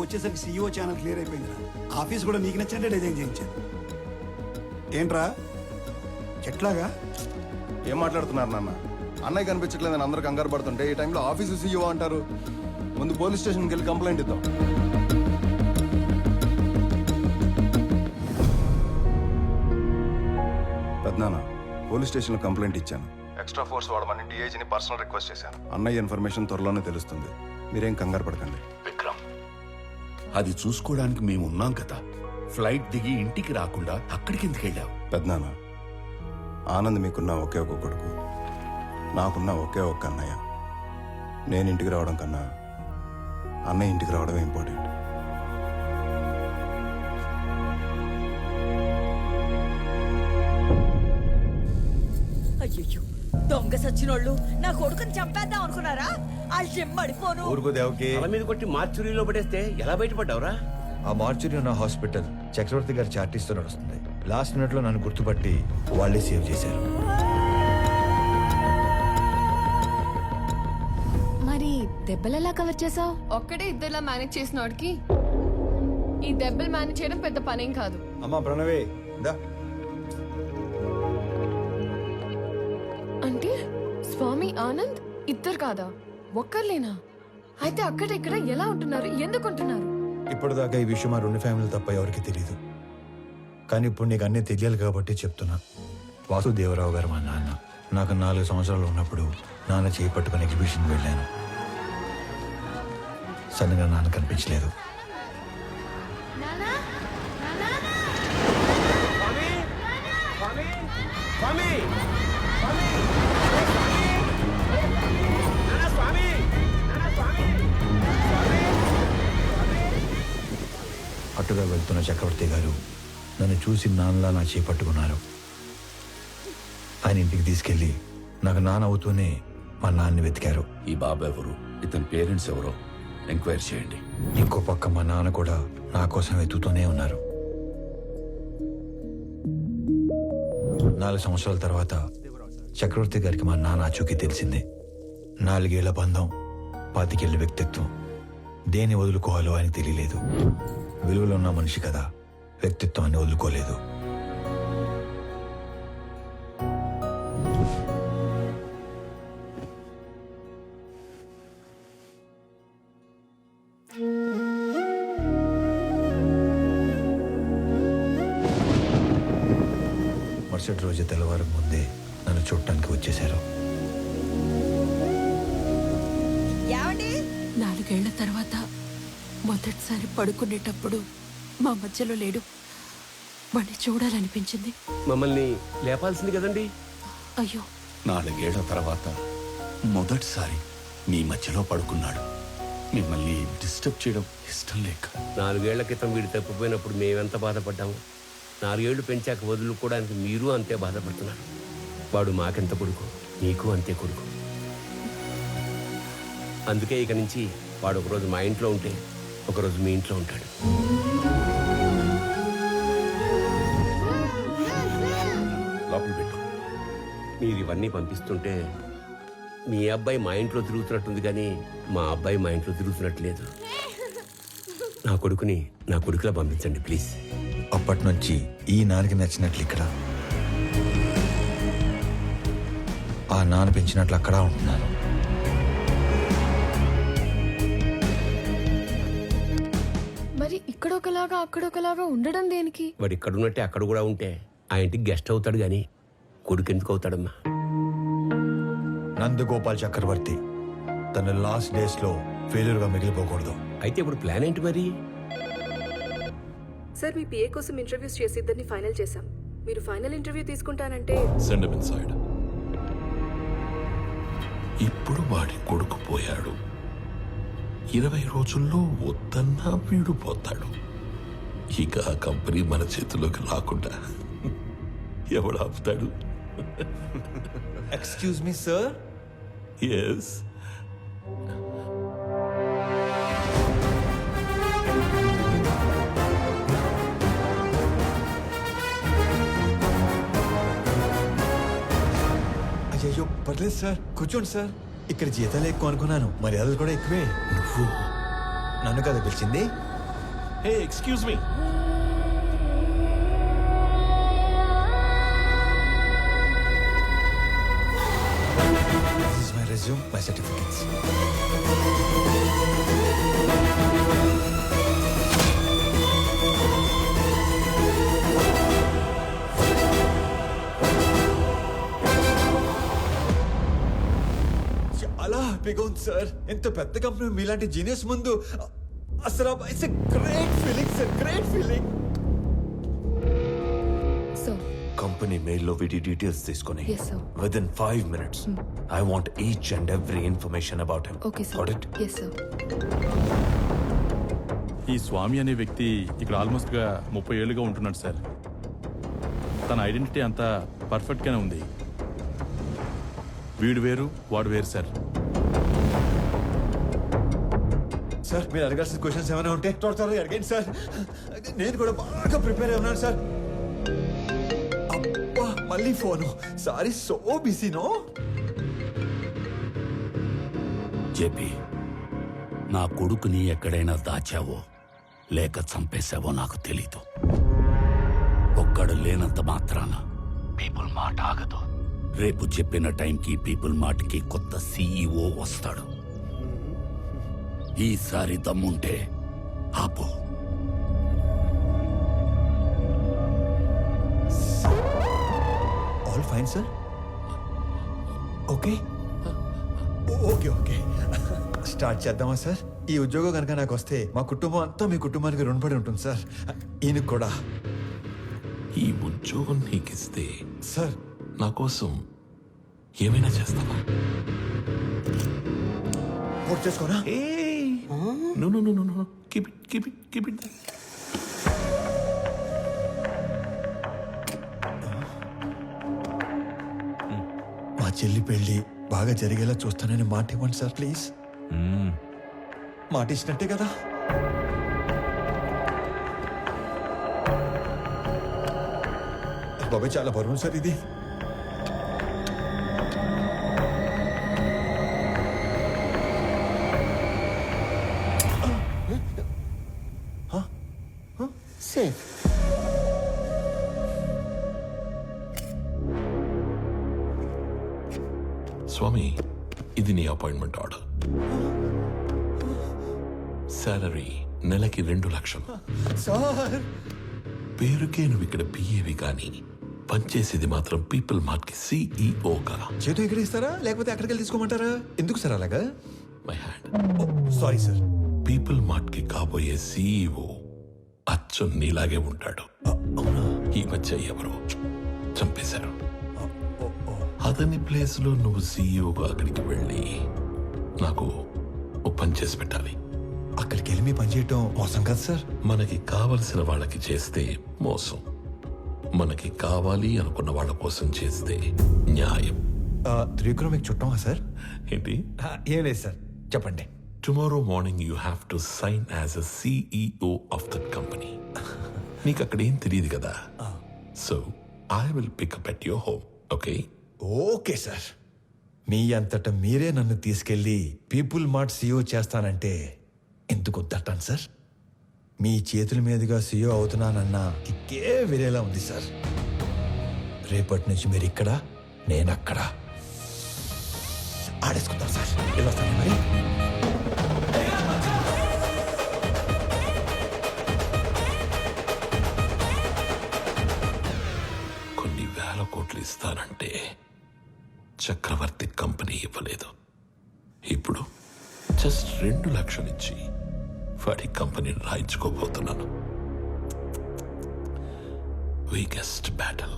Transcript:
నువ్వు వచ్చేసరికి CEO channel clear అయిపోయిందిరా. ఆఫీస్ కూడా నీకు నచ్చినట్టే డిజైన్ చేయించాను. ఏంట్రా? ఎట్లాగా? ఏం మాట్లాడుతున్నారు నాన్న? అన్నయ్య కనిపించట్లేదని అందరూ కంగారు పడుతుంటే ఈ టైంలో ఆఫీసు సీఈఓ అంటారు. ముందు పోలీస్ స్టేషన్కి వెళ్ళి కంప్లైంట్ ఇద్దాం. పెద్దనాన్న పోలీస్ స్టేషన్లో కంప్లైంట్ ఇచ్చాను. ఎక్స్ట్రా ఫోర్స్ వాడమని డిఐజీని పర్సనల్ రిక్వెస్ట్ చేశాను. అన్నయ్య ఇన్ఫర్మేషన్ త్వరలోనే తెలుస్తుంది. మీరేం కంగారు పడకండి. అది చూసుకోవడానికి మేము ఉన్నాం కదా. ఫ్లైట్ దిగి ఇంటికి రాకుండా అక్కడికి ఎందుకు వెళ్ళావు? పెద్దనాన్న ఆనంద్ మీకున్న ఒకే ఒక కొడుకు నాకున్న ఒకే ఒక్క అన్నయ్య. నేను ఇంటికి రావడం కన్నా అన్నయ్య ఇంటికి రావడమే ఇంపార్టెంట్ దొంగ సచ్చినోళ్ళు. నా కొడుకుని చంపేద్దాం అనుకున్నారా? వాళ్ళు చెమ్మడిపోను ఊరుకో దేవకి. తల మీద కొట్టి మార్చురీలో పడేస్తే ఎలా బయటపడ్డావురా? ఆ మార్చురి ఉన్న హాస్పిటల్ చక్రవర్తి గారి చార్టీస్తో నడుస్తుంది. లాస్ట్ మినిట్లో నన్ను గుర్తుపట్టి వాళ్ళే సేవ్ చేశారు. మరి దెబ్బలెలా కవర్ చేసావు ఒక్కడే ఇద్దరులా మేనేజ్ చేసిన వాడికి ఈ దెబ్బలు మేనేజ్ చేయడం పెద్ద పనేం కాదు. అమ్మా ప్రణవే దా. అంటే స్వామి ఆనంద్ ఇద్దరు కాదా? ఒక్కర్లేనా అయితే అక్కడ ఇక్కడ ఎలా ఉంటున్నారు? ఎందుకు ఉంటున్నారు? ఇప్పటిదాకా ఈ విషయం ఆ రెండు ఫ్యామిలీలు తప్ప ఎవరికి తెలియదు కానీ ఇప్పుడు నీకు అన్నీ తెలియాలి కాబట్టి చెప్తున్నా. వాసుదేవరావు గారు మా నాన్న. నాకు నాలుగు సంవత్సరాలు ఉన్నప్పుడు నాన్న చేయి పట్టుకుని ఎగ్జిబిషన్ వెళ్ళాను. సడన్గా నాన్న కనిపించలేదు. అటుగా వెళ్తున్న చక్రవర్తి గారు నన్ను చూసి నాన్నలా నా చేయి పట్టుకున్నారు. ఆయన ఇంటికి తీసుకెళ్ళి నాకు నాన్న అవుతూనే మా నాన్నని వెతికారు. ఈ బాబు ఎవరు? ఇతని పేరెంట్స్ ఎవరో? ఎంక్వైరీ చేయండి. ఇంకో పక్క మా నాన్న కూడా నా కోసం వెతుకుతూనే ఉన్నారు. నాలుగు సంవత్సరాల తర్వాత చక్రవర్తి గారికి మా నానాచూకి తెలిసింది. నాలుగేళ్ళ బంధం పాతికేళ్ళ వ్యక్తిత్వం. దేన్ని వదులుకోవాలో ఆయన తెలియలేదు. విలువలో ఉన్న మనిషి కదా వ్యక్తిత్వాన్ని వదులుకోలేదు. మరుసటి రోజు తెల్లవారు ముందే నన్ను చూడటానికి వచ్చేశారు. నాలుగేళ్ళ తర్వాత మొదటిసారి పడుకునేటప్పుడు మా మధ్యలో లేడు. వాడిని చూడాలనిపించింది. మమ్మల్ని లేపాల్సింది కదండి? అయ్యో. నాలుగేళ్ళ తర్వాత మొదటిసారి మీ మధ్యలో పడుకున్నాడు. మిమ్మల్ని డిస్టర్బ్ చేయడం ఇష్టం లేక. నాలుగేళ్ళ క్రితం వీడు తప్పిపోయినప్పుడు మేమెంత బాధపడ్డాము? నాలుగేళ్ళు పెంచాక వదులుకోవడానికి మీరు అంతే బాధపడుతున్నారు. వాడు మాకెంత కొడుకు? నీకు అంతే కొడుకు. అందుకే ఇక నుంచి వాడు ఒకరోజు మా ఇంట్లో ఉంటే ఒకరోజు మీ ఇంట్లో ఉంటాడు. లోపల పెట్టు. మీరు ఇవన్నీ పంపిస్తుంటే మీ అబ్బాయి మా ఇంట్లో తిరుగుతున్నట్టుంది కానీ మా అబ్బాయి మా ఇంట్లో తిరుగుతున్నట్లేదు. నా కొడుకుని నా కొడుకులా పంపించండి ప్లీజ్. అప్పటి నుంచి ఈ నాన్నకి నచ్చినట్లు ఇక్కడ. ఆ నాన్న పెంచినట్లు అక్కడ ఉంటున్నాను. మరి ఇక్కడ ఒకలాగా అక్కడ ఒకలాగా ఉండడం దేనికి? వాడు ఇక్కడ ఉన్నట్టే అక్కడ కూడా ఉంటే ఆ ఇంటికి గెస్ట్ అవుతాడు కానీ కొడుకు ఎందుకు అవుతాడమ్మా నందగోపాల్ చక్రవర్తి తన లాస్ట్ డేస్లో ఫెయిల్యూర్గా మిగిలిపోకూడదు. అయితే ఇప్పుడు ప్లాన్ ఏంటి మరి? సార్ మీ పిఏ కోసం ఇంటర్వ్యూస్ చేసి ఇద్దరిని ఫైనల్ చేశాం. మీరు ఫైనల్ ఇంటర్వ్యూ తీసుకుంటానంటే సెండ్ ఇన్సైడ్ ఇప్పుడు వాడి కొడుకు పోయాడు. ఇరవై రోజుల్లో వద్దన్నా వీడు పోతాడు. ఇక ఆ కంపెనీ మన చేతిలోకి రాకుండా ఎవడు ఆపుతాడు? ఎక్స్క్యూజ్ మీ సార్ ఎస్ అయ్యో పర్లేదు సార్. కూర్చోండి సార్. ఇక్కడ జీతాలు ఎక్కువ అనుకున్నాను. మర్యాదలు కూడా ఎక్కువే. నువ్వు నన్ను కదా పిలిచింది? Hey excuse me This is my resume, ఉంది సార్ ఎంత పెద్ద కంపెనీ మీలాంటి జీనియస్ ముందు అసలు it's great feeling sir great feeling so company మెయిల్లో వీటి డీటెయిల్స్ తీసుకొని. Within five minutes I want each and every information about him okay sir? Yes sir ఈ స్వామి అనే వ్యక్తి ఇక్కడ ఆల్మోస్ట్గా ముప్పై ఏళ్ళుగా ఉంటున్నాడు సార్ తన ఐడెంటిటీ అంతా పర్ఫెక్ట్ గానే ఉంది. వీడు వేరు వాడు వేరు సార్ సార్ మీరు అడగాల్సిన క్వశ్చన్స్ ఏమైనా ఉంటే త్వర త్వరగా అడగండి సార్. నేను కూడా బాగా ప్రిపేర్ అయి ఉన్నాను సార్. అబ్బా మళ్ళీ ఫోను. సారీ సో బిజీనో జేపీ నా కొడుకుని ఎక్కడైనా దాచావో లేక చంపేశావో నాకు తెలీదు. ఒక్కడు లేనంత మాత్రాన పీపుల్ మాట ఆగదు. రేపు చెప్పిన టైంకి పీపుల్ మాటకి కొత్త సీఈఓ వస్తాడు. ఈసారి దమ్ముంటే ఆపు. All fine sir okay okay okay start చేద్దామా సార్ ఈ ఉద్యోగం కనుక నాకు వస్తే మా కుటుంబం అంతా మీ కుటుంబానికి రుణపడి ఉంటుంది సార్ ఈయనకు కూడా. ఈ ఉద్యోగం నీకిస్తే సార్ నా కోసం ఏమైనా చేస్తావా? పూర్తి చేసుకోనా No, no, no, no, no keep it keep it keep it మా చెల్లి పెళ్ళి బాగా జరిగేలా చూస్తానని మాట ఇవ్వండి సార్ ప్లీజ్. మాట ఇచ్చినట్టే కదా. బాబాయ్ చాలా బరువు సార్ ఇది. స్వామి ఇది నీ అపాయింట్మెంట్ ఆర్డర్. సాలరీ నెలకి రెండు లక్షలు. సార్! పేరుకే నువ్వు ఇక్కడ పిఏవి కానీ పనిచేసేది మాత్రం పీపుల్ మార్ట్కి సిఇఓగా చేతి ఇక్కడ ఇస్తారా? లేకపోతే అక్కడికి వెళ్ళి తీసుకోమంటారా? ఎందుకు సార్ అలాగా? My hand sorry sir. People మార్ట్కి కాబోయే సిఇఓ అచ్చు నీలాగే ఉంటాడు. ఈ మధ్య ఎవరో చంపేశారు. అతని ప్లేస్లో నువ్వు సీఈఓగా అక్కడికి వెళ్ళి నాకు ఓ పని చేసి పెట్టాలి. అక్కడికి వెళ్ళి మీ పని చేయటం మోసం కదా సార్. మనకి కావలసిన వాళ్ళకి చేస్తే మోసం. మనకి కావాలి అనుకున్న వాళ్ళ కోసం చేస్తే న్యాయం. త్రివిక్రమ్ మీకు చుట్టమా సార్? ఏంటి? ఏం లేదు సార్. చెప్పండి. Tomorrow morning you have to sign as a CEO of that company నీకు అక్కడ ఏం తెలియదు కదా? So I will pick up at your home okay okay sir. మీ అంతట మీరే నన్ను తీసుకెళ్ళి పీపుల్ మార్ట్ సీఓ చేస్తానంటే ఎందుకు వద్దటాను సార్? మీ చేతుల మీదుగా సీఓ అవుతున్నానన్న కిక్కే వేరేలా ఉంది సార్. రేపటి నుంచి మీరు ఇక్కడ నేను అక్కడ. ఆడేసుకుందాం సార్. వెళ్ళొస్తాను మరి. కొన్ని వేల కోట్లు ఇస్తానంటే చక్రవర్తి కంపెనీ ఇవ్వలేదు. ఇప్పుడు జస్ట్ రెండు లక్షలు ఇచ్చి వాడి కంపెనీని రాయించుకోబోతున్నాను. Weakest battle